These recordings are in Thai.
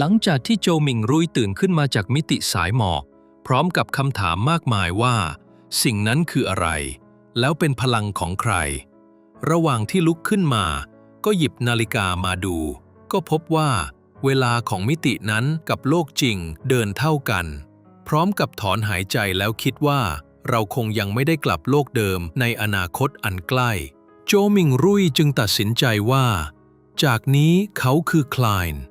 หลังจากที่โจหมิงรุยตื่นขึ้นมาจากมิติสายหมอก พร้อมกับคำถามมากมายว่า สิ่งนั้นคืออะไร แล้วเป็นพลังของใคร ระหว่างที่ลุกขึ้นมา ก็หยิบนาฬิกามาดู ก็พบว่า เวลาของมิตินั้นกับโลกจริงเดินเท่ากัน พร้อมกับถอนหายใจแล้วคิดว่า เราคงยังไม่ได้กลับโลกเดิมในอนาคตอันใกล้ โจมิงรุยจึงตัดสินใจว่า จากนี้เขาคือคลายน์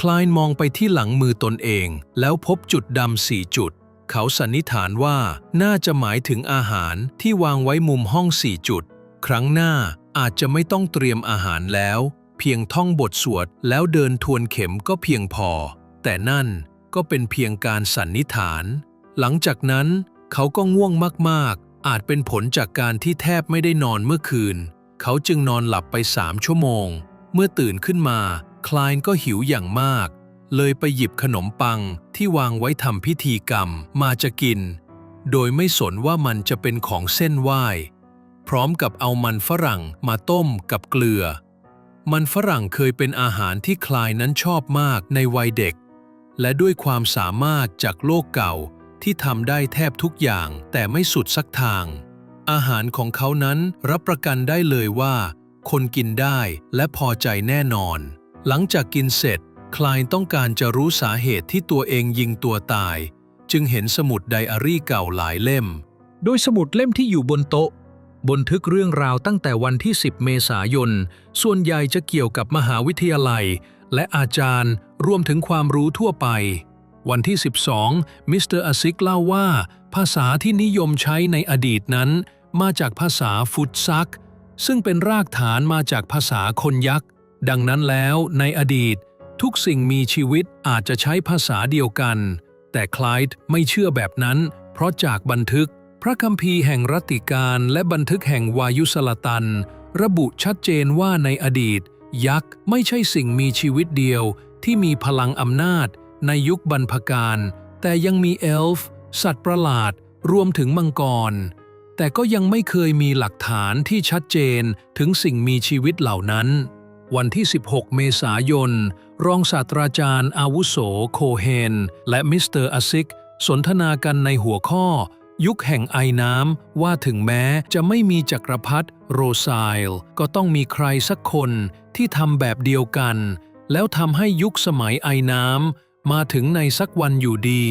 คลายนมองไปที่หลังมือตนเอง แล้วพบจุดดำสี่จุด เขาสันนิษฐานว่าน่าจะหมายถึงอาหารที่วางไว้มุมห้องสี่จุด ครั้งหน้าอาจจะไม่ต้องเตรียมอาหารแล้ว เพียงท่องบทสวดแล้วเดินทวนเข็มก็เพียงพอ แต่นั่นก็เป็นเพียงการสันนิษฐาน หลังจากนั้นเขาก็ง่วงมากๆ อาจเป็นผลจากการที่แทบไม่ได้นอนเมื่อคืน เขาจึงนอนหลับไปสามชั่วโมง เมื่อตื่นขึ้นมา คลายนก็หิวอย่างมาก เลยไปหยิบขนมปังที่วางไว้ทำพิธีกรรมมาจะกิน โดยไม่สนว่ามันจะเป็นของเส้นไหว้ พร้อมกับเอามันฝรั่งมาต้มกับเกลือ มันฝรั่งเคยเป็นอาหารที่คลายนั้นชอบมากในวัยเด็ก และด้วยความสามารถจากโลกเก่าที่ทำได้แทบทุกอย่างแต่ไม่สุดสักทาง อาหารของเขานั้นรับประกันได้เลยว่า คนกินได้และพอใจแน่นอน หลังจากกินเสร็จ คลายต้องการจะรู้สาเหตุที่ตัวเองยิงตัวตาย จึงเห็นสมุดไดอารี่เก่าหลายเล่ม โดยสมุดเล่มที่อยู่บนโต๊ะ บันทึกเรื่องราวตั้งแต่วันที่ 10 เมษายน ส่วนใหญ่จะเกี่ยวกับมหาวิทยาลัย และอาจารย์รวมถึงความรู้ทั่วไป วันที่ 12 มิสเตอร์อาซิกเล่าว่า ภาษาที่นิยมใช้ในอดีตนั้น มาจากภาษาฟุตซัก ซึ่งเป็นรากฐานมาจากภาษาคนยักษ์ ดังนั้นแล้วในอดีตทุกสิ่งมีชีวิตอาจจะใช้ภาษาเดียวกัน แต่คลายด์ไม่เชื่อแบบนั้น เพราะจากบันทึก พระคัมภีร์แห่งรัตติการและบันทึกแห่งวายุสลตัน ระบุชัดเจนว่าในอดีต ยักษ์ไม่ใช่สิ่งมีชีวิตเดียว ที่มีพลังอำนาจ ในยุคบรรพการ แต่ยังมีเอลฟ์สัตว์ประหลาด รวมถึงมังกร แต่ก็ยังไม่เคยมีหลักฐานที่ชัดเจนถึงสิ่งมีชีวิตเหล่านั้น วันที่ 16 เมษายน รองศาสตราจารย์อาวุโสโคเฮน และมิสเตอร์อาซิก สนทนากันในหัวข้อ ยุคแห่งไอน้ำว่าถึงแม้จะไม่มีจักรพรรดิโรไซล์ก็ต้องมีใครสักคนที่ทำแบบเดียวกัน แล้วทำให้ยุคสมัยไอน้ำมาถึงในสักวันอยู่ดี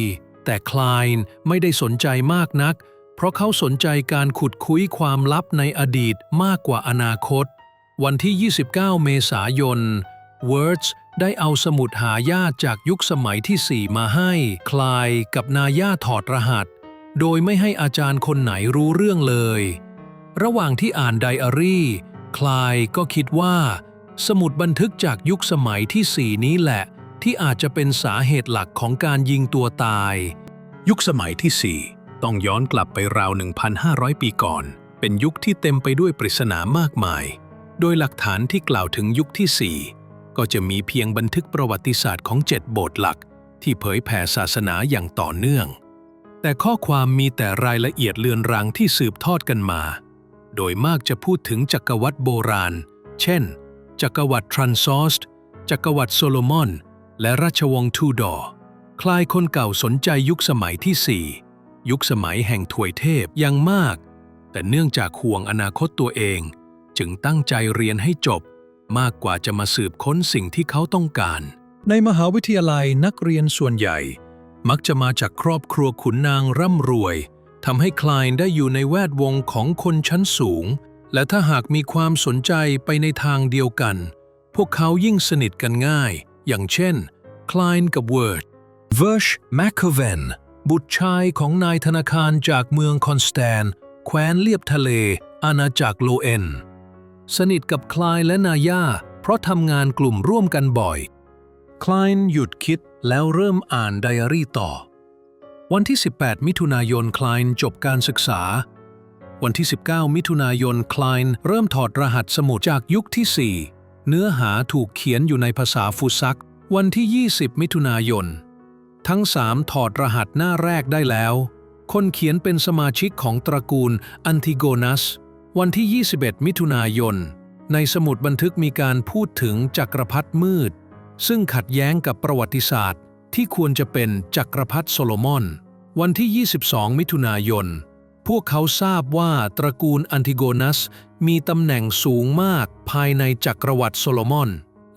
แต่คลายน์ไม่ได้สนใจมากนัก เพราะเขาสนใจการขุดคุ้ยความลับในอดีตมากกว่าอนาคต วันที่ 29 เมษายน Words ได้เอาสมุดหายาจากยุคสมัยที่ 4 มาให้ คลายกับนาย่าถอดรหัส โดยไม่ให้อาจารย์คนไหนรู้เรื่องเลย ระหว่างที่อ่านไดอารี่ คลายก็คิดว่า สมุดบันทึกจากยุคสมัยที่ 4 นี้แหละ ที่อาจจะเป็นสาเหตุหลักของการยิงตัวตาย ยุคสมัยที่ 4 ต้องย้อนกลับไปราว 1,500 ปีก่อน เป็นยุคที่เต็มไปด้วยปริศนามากมาย โดยหลักฐานที่กล่าวถึงยุคที่ 4 ก็จะมีเพียงบันทึกประวัติศาสตร์ของเจ็ดโบสถ์หลัก ที่เผยแผ่ศาสนาอย่างต่อเนื่อง แต่ข้อความมีแต่รายละเอียดเลือนรางที่สืบทอดกันมา โดยมากจะพูดถึงจักรวรรดิโบราณ เช่น จักรวรรดิทรานซอสต์จักรวรรดิโซโลมอน และราชวงศ์ทูดอร์คลายคนเก่าสนใจยุคสมัยที่ 4 ยุคสมัยแห่งถวยเทพยังมาก แต่เนื่องจากห่วงอนาคตตัวเอง จึงตั้งใจเรียนให้จบ มากกว่าจะมาสืบค้นสิ่งที่เขาต้องการ ในมหาวิทยาลัยนักเรียนส่วนใหญ่ มักจะมาจากครอบครัวขุนนางร่ำรวยทำให้คลายได้อยู่ในแวดวงของคนชั้นสูง และถ้าหากมีความสนใจไปในทางเดียวกัน พวกเขายิ่งสนิทกันง่าย อย่างเช่น คลายกับเวิร์ดเวิร์ชแมคเคเวนบุตรชายของนายธนาคารจากเมืองคอนสแตน แคว้นเลียบทะเล อาณาจักรโลเอน สนิทกับคลายและนาย่าเพราะทำงานกลุ่มร่วมกันบ่อย คลายหยุดคิดแล้วเริ่มอ่านไดอารี่ต่อ วันที่ 18 มิถุนายนคลายจบการศึกษา วันที่ 19 มิถุนายนคลายเริ่มถอดรหัสสมุดจากยุคที่ 4 เนื้อหาถูกเขียนอยู่ในภาษาฟุซัก วันที่ 20 มิถุนายน ทั้งสามถอดรหัสหน้าแรกได้แล้ว คนเขียนเป็นสมาชิกของตระกูลอันทิโกนัส วันที่ 21 มิถุนายน ในสมุดบันทึกมีการพูดถึงจักรพรรดิมืด ซึ่งขัดแย้งกับประวัติศาสตร์ ที่ควรจะเป็นจักรพรรดิโซโลมอน วันที่ 22 มิถุนายน พวกเขาทราบว่าตระกูลอันติโกนัส มีตำแหน่งสูงมากภายในจักรวรรดิโซโลมอน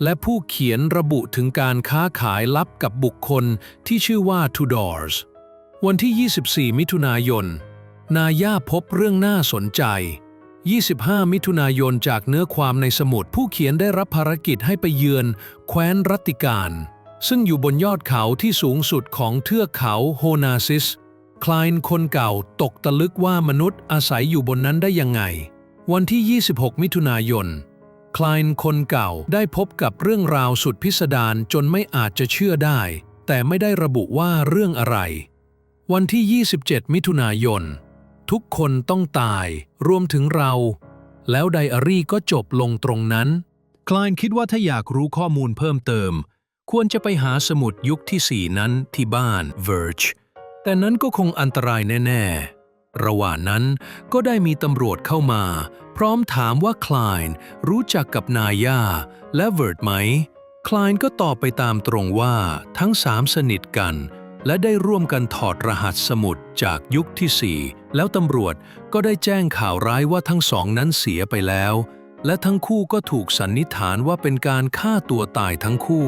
และผู้เขียนระบุถึงการค้าขายลับกับบุคคลที่ชื่อว่าทูดอร์สวันที่ 24 มิถุนายน นาย่าพบเรื่องน่าสนใจ 25 มิถุนายนจากเนื้อความในสมุดผู้เขียนได้รับภารกิจให้ไปเยือนแคว้นรัติการ ซึ่งอยู่บนยอดเขาที่สูงสุดของเทือกเขาโฮนาซิส คลายน์คนเก่าตกตะลึกว่ามนุษย์อาศัยอยู่บนนั้นได้ยังไง วันที่ 26 มิถุนายน คลายน์คนเก่าได้พบกับเรื่องราวสุดพิสดารจนไม่อาจจะเชื่อได้ แต่ไม่ได้ระบุว่าเรื่องอะไร วันที่ 27 มิถุนายน ทุกคนต้องตาย รวมถึงเรา แล้วไดอารี่ก็จบลงตรงนั้น คลายน์คิดว่าถ้าอยากรู้ข้อมูลเพิ่มเติม ควรจะไปหาสมุดยุคที่4นั้นที่บ้าน Verge แต่นั้นก็คงอันตรายแน่ ๆ ระหว่างนั้นก็ได้มีตำรวจเข้ามา พร้อมถามว่าคลายน์รู้จักกับนายาและเวิร์ดไหม คลายน์ก็ตอบไปตามตรงว่าทั้งสามสนิทกัน และได้ร่วมกันถอดรหัสสมุดจากยุคที่ 4 แล้วตำรวจก็ได้แจ้งข่าวร้ายว่าทั้งสองนั้นเสียไปแล้ว และทั้งคู่ก็ถูกสันนิษฐานว่าเป็นการฆ่าตัวตายทั้งคู่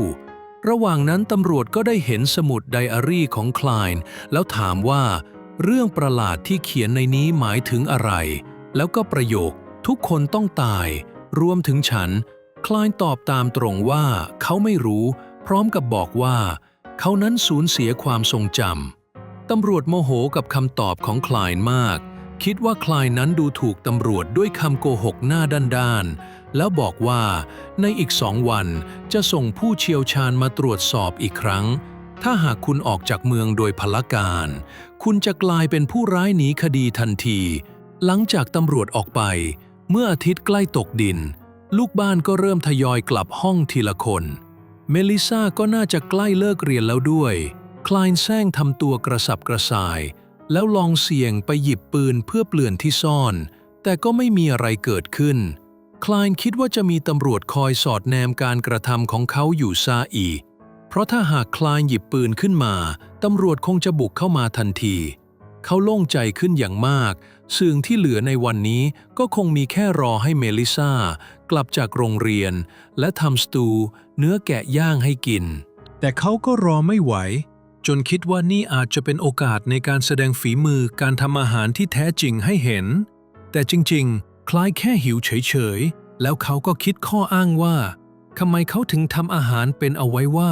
ระหว่างนั้นตำรวจก็ได้เห็นสมุดไดอารี่ของคลายน์แล้วถามว่า เรื่องประหลาดที่เขียนในนี้หมายถึงอะไร แล้วก็ประโยค ทุกคนต้องตาย รวมถึงฉัน คลายน์ตอบตามตรงว่าเขาไม่รู้ พร้อมกับบอกว่า เขานั้นสูญเสียความทรงจำ ตำรวจโมโหกับคำตอบของคลายนมาก คิดว่าคลายน์นั้นดูถูกตำรวจด้วยคำโกหกหน้าด้านๆ แล้วบอกว่าในอีกสองวันจะส่งผู้เชี่ยวชาญมาตรวจสอบอีกครั้ง ถ้าหากคุณออกจากเมืองโดยพลการ คุณจะกลายเป็นผู้ร้ายหนีคดีทันที หลังจากตำรวจออกไป เมื่ออาทิตย์ใกล้ตกดิน ลูกบ้านก็เริ่มทยอยกลับห้องทีละคน เมลิซาก็น่าจะใกล้เลิกเรียนแล้วด้วย คลายแซงทำตัวกระสับกระส่าย แล้วลองเสี่ยงไปหยิบปืนเพื่อเปลื่อนที่ซ่อน แต่ก็ไม่มีอะไรเกิดขึ้น คลายคิดว่าจะมีตำรวจคอยสอดแนมการกระทำของเขาอยู่ซาอีก เพราะถ้าหากคลายหยิบปืนขึ้นมา ตำรวจคงจะบุกเข้ามาทันที เขาโล่งใจขึ้นอย่างมากสิ่งที่เหลือในวันนี้ก็คงมีแค่รอให้เมลิซา กลับจากโรงเรียน และทำสตูเนื้อแกะย่างให้กิน แต่เขาก็รอไม่ไหว จนคิดว่านี่อาจจะเป็นโอกาสในการแสดงฝีมือการทำอาหารที่แท้จริงให้เห็น แต่จริงๆ คล้ายแค่หิวเฉยๆ แล้วเขาก็คิดข้ออ้างว่าทำไมเขาถึงทำอาหารเป็นเอาไว้ว่า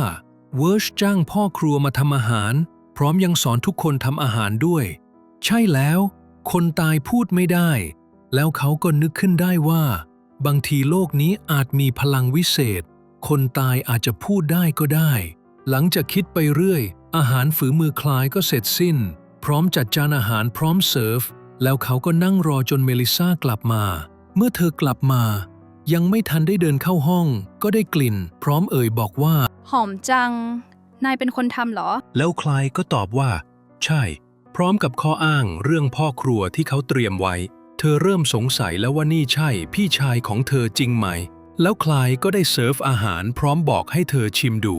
เวิร์ชจ้างพ่อครัวมาทำอาหาร พร้อมยังสอนทุกคนทำอาหารด้วย ใช่แล้ว คนตายพูดไม่ได้ แล้วเขาก็นึกขึ้นได้ว่า บางทีโลกนี้อาจมีพลังวิเศษ คนตายอาจจะพูดได้ก็ได้ หลังจากคิดไปเรื่อย อาหารฝือมือคลายก็เสร็จสิ้น พร้อมจัดจานอาหารพร้อมเสิร์ฟ แล้วเขาก็นั่งรอจนเมลิซากลับมา เมื่อเธอกลับมา ยังไม่ทันได้เดินเข้าห้อง ก็ได้กลิ่น พร้อมเอ่ยบอกว่า หอมจัง นายเป็นคนทำเหรอ แล้วคลายก็ตอบว่า ใช่ พร้อมกับข้ออ้างเรื่องพ่อครัวที่เขาเตรียมไว้เธอเริ่มสงสัยแล้วว่านี่ใช่พี่ชายของเธอจริงไหม แล้วคลายก็ได้เสิร์ฟอาหารพร้อมบอกให้เธอชิมดู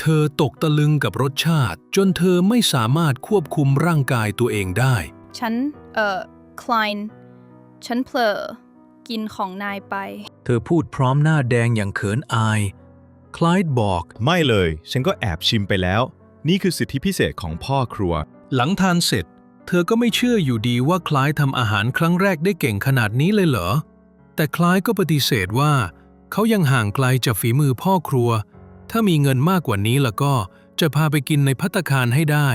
เธอตกตะลึงกับรสชาติ จนเธอไม่สามารถควบคุมร่างกายตัวเองได้ ฉัน เอ่อ คลายฉันเผลอกินของนายไป เธอพูดพร้อมหน้าแดงอย่างเขินอาย คลายบอก ไม่เลย ฉันก็แอบชิมไปแล้ว นี่คือสิทธิพิเศษของพ่อครัว หลังทานเสร็จ เธอก็ไม่เชื่ออยู่ดีว่าคล้ายทำอาหารครั้งแรกได้เก่งขนาดนี้เลยเหรอ แต่คล้ายก็ปฏิเสธว่า เขายังห่างไกลจากฝีมือพ่อครัว ถ้ามีเงินมากกว่านี้แล้วก็จะพาไปกินในพัตคารให้ได้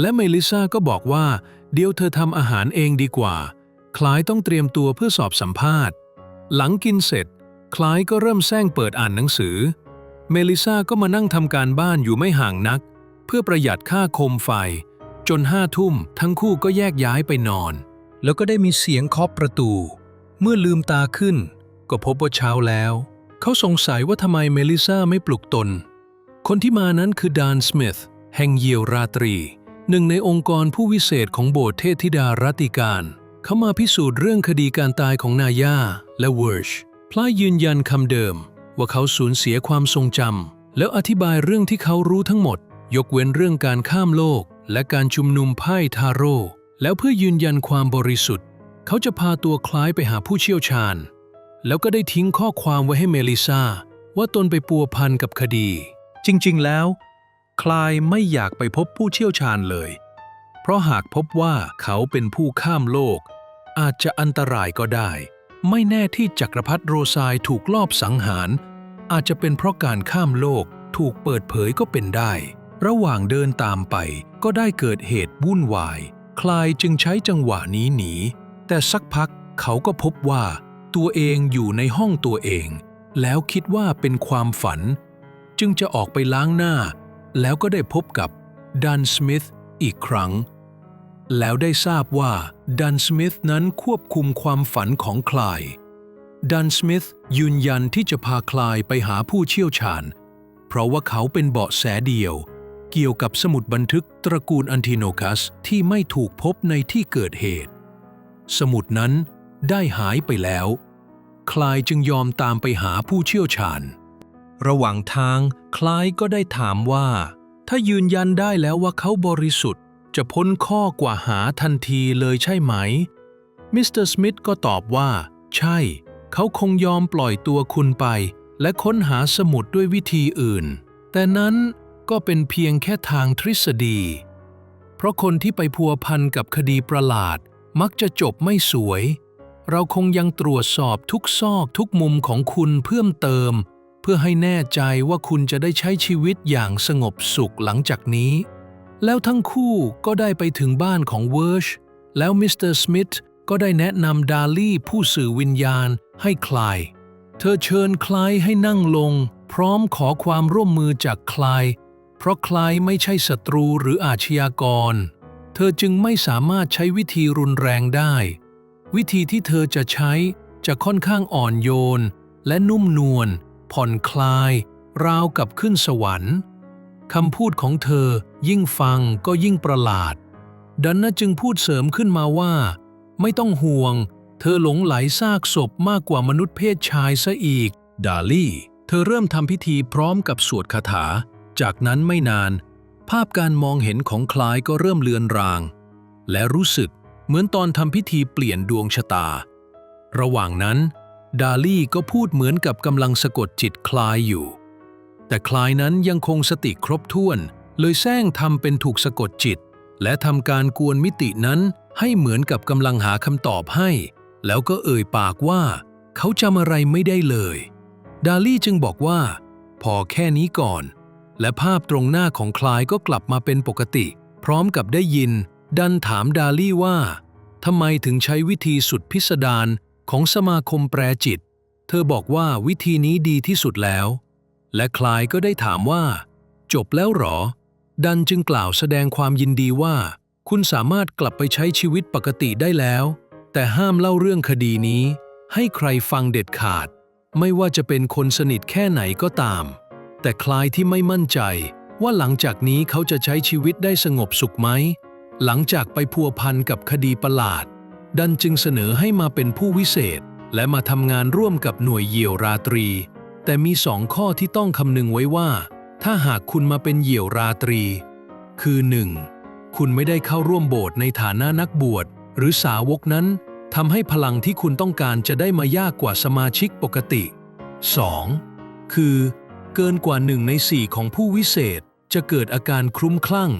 และเมลิซาก็บอกว่า เดี๋ยวเธอทำอาหารเองดีกว่า คล้ายต้องเตรียมตัวเพื่อสอบสัมภาษณ์ หลังกินเสร็จ คล้ายก็เริ่มแซงเปิดอ่านหนังสือ เมลิซาก็มานั่งทำการบ้านอยู่ไม่ห่างนัก เพื่อประหยัดค่าคมไฟ จนห้าทุ่มทั้งคู่ก็แยกย้ายไปนอน แล้วก็ได้มีเสียงเคาะประตู เมื่อลืมตาขึ้น ก็พบว่าเช้าแล้ว เขาสงสัยว่าทำไมเมลิซาไม่ปลุกตน คนที่มานั้นคือดานสมิธแห่งเยียวราตรี หนึ่งในองค์กรผู้วิเศษของโบสถ์เทพธิดารัตติการเขามาพิสูจน์เรื่องคดีการตายของนายาและเวิร์ชพลายยืนยันคำเดิม ว่าเขาสูญเสียความทรงจำแล้วอธิบายเรื่องที่เขารู้ทั้งหมด ยกเว้นเรื่องการข้ามโลก และการชุมนุมไพ่ทาโร่ แล้วเพื่อยืนยันความบริสุทธิ์ เขาจะพาตัวคล้ายไปหาผู้เชี่ยวชาญ แล้วก็ได้ทิ้งข้อความไว้ให้เมลิซาว่าตนไปปัวพันกับคดี จริง ๆ แล้ว คลายไม่อยากไปพบผู้เชี่ยวชาญเลย เพราะหากพบว่าเขาเป็นผู้ข้ามโลก อาจจะอันตรายก็ได้ ไม่แน่ที่จักรพรรดิโรซายถูกลอบสังหาร อาจจะเป็นเพราะการข้ามโลกถูกเปิดเผยก็เป็นได้ ระหว่างเดินตามไปก็ได้เกิดเหตุวุ่นวาย คลายจึงใช้จังหวะนี้หนี แต่สักพักเขาก็พบว่า ตัวเองอยู่ในห้องตัวเอง แล้วคิดว่าเป็นความฝัน จึงจะออกไปล้างหน้า แล้วก็ได้พบกับดันสมิธอีกครั้ง แล้วได้ทราบว่าดันสมิธนั้นควบคุมความฝันของคลายดันสมิธยืนยันที่จะพาคลายไปหาผู้เชี่ยวชาญ เพราะว่าเขาเป็นเบาะแสเดียว เกี่ยวกับสมุดบันทึกตระกูลอันติโนคัสที่ไม่ถูกพบในที่เกิดเหตุ สมุดนั้นได้หายไปแล้ว คลายจึงยอมตามไปหาผู้เชี่ยวชาญ ระหว่างทางคลายก็ได้ถามว่า ถ้ายืนยันได้แล้วว่าเขาบริสุทธิ์ จะพ้นข้อกว่าหาทันทีเลยใช่ไหม มิสเตอร์สมิธก็ตอบว่า ใช่ เขาคงยอมปล่อยตัวคุณไป และค้นหาสมุดด้วยวิธีอื่น แต่นั้น ก็เป็นเพียงแค่ทางทฤษฎี เพราะคนที่ไปพัวพันกับคดีประหลาดมักจะจบไม่สวย เราคงยังตรวจสอบทุกซอกทุกมุมของคุณเพิ่มเติม เพื่อให้แน่ใจว่าคุณจะได้ใช้ชีวิตอย่างสงบสุขหลังจากนี้ แล้วทั้งคู่ก็ได้ไปถึงบ้านของเวิร์ชแล้วมิสเตอร์สมิธก็ได้แนะนำดาลี่ผู้สื่อวิญญาณให้คลาย เธอเชิญคลายให้นั่งลง พร้อมขอความร่วมมือจากคลาย ราะคลายไม่ใช่ศัตรูหรืออาชญากร เธอจึงไม่สามารถใช้วิธีรุนแรงได้ วิธีที่เธอจะใช้จะค่อนข้างอ่อนโยน และนุ่มนวล ผ่อนคลาย ราวกับขึ้นสวรรค์คำพูดของเธอยิ่งฟังก็ยิ่งประหลาด ดันน่ะจึงพูดเสริมขึ้นมาว่า ไม่ต้องห่วง เธอหลงไหลซากศพมากกว่ามนุษย์เพศชายซะอีก ดาลี่ เธอเริ่มทำพิธีพร้อมกับสวดคาถา จากนั้นไม่นาน ภาพการมองเห็นของคล้ายก็เริ่มเลือนราง และรู้สึกเหมือนตอนทำพิธีเปลี่ยนดวงชะตา ระหว่างนั้น ดาลี่ก็พูดเหมือนกับกำลังสะกดจิตคลายอยู่ แต่คลายนั้นยังคงสติครบถ้วน เลยแซงทำเป็นถูกสะกดจิต และทำการกวนมิตินั้นให้เหมือนกับกำลังหาคำตอบให้ แล้วก็เอ่ยปากว่า เขาจำอะไรไม่ได้เลย ดาลี่จึงบอกว่า พอแค่นี้ก่อน และภาพตรงหน้าของคลายก็กลับมาเป็นปกติ พร้อมกับได้ยิน ดันถามดาลี่ว่าทำไมถึงใช้วิธีสุดพิสดารของสมาคมแปรจิต เธอบอกว่าวิธีนี้ดีที่สุดแล้ว และคลายก็ได้ถามว่า จบแล้วหรอ ดันจึงกล่าวแสดงความยินดีว่า คุณสามารถกลับไปใช้ชีวิตปกติได้แล้ว แต่ห้ามเล่าเรื่องคดีนี้ ให้ใครฟังเด็ดขาด ไม่ว่าจะเป็นคนสนิทแค่ไหนก็ตาม แต่คลายที่ไม่มั่นใจ ว่าหลังจากนี้เขาจะใช้ชีวิตได้สงบสุขไหม หลังจากไปพัวพันกับคดีประหลาด ดันจึงเสนอให้มาเป็นผู้วิเศษ และมาทำงานร่วมกับหน่วยเหยี่ยวราตรี แต่มีสองข้อที่ต้องคำนึงไว้ว่า ถ้าหากคุณมาเป็นเหยี่ยวราตรี คือ 1. คุณไม่ได้เข้าร่วมโบสถ์ในฐานะนักบวชหรือสาวกนั้นทำให้พลังที่คุณต้องการจะได้มายากกว่าสมาชิกปกติ 2. คือ เกินกว่าหนึ่งในสี่ของผู้วิเศษ จะเกิดอาการคลุ้มคลั่ง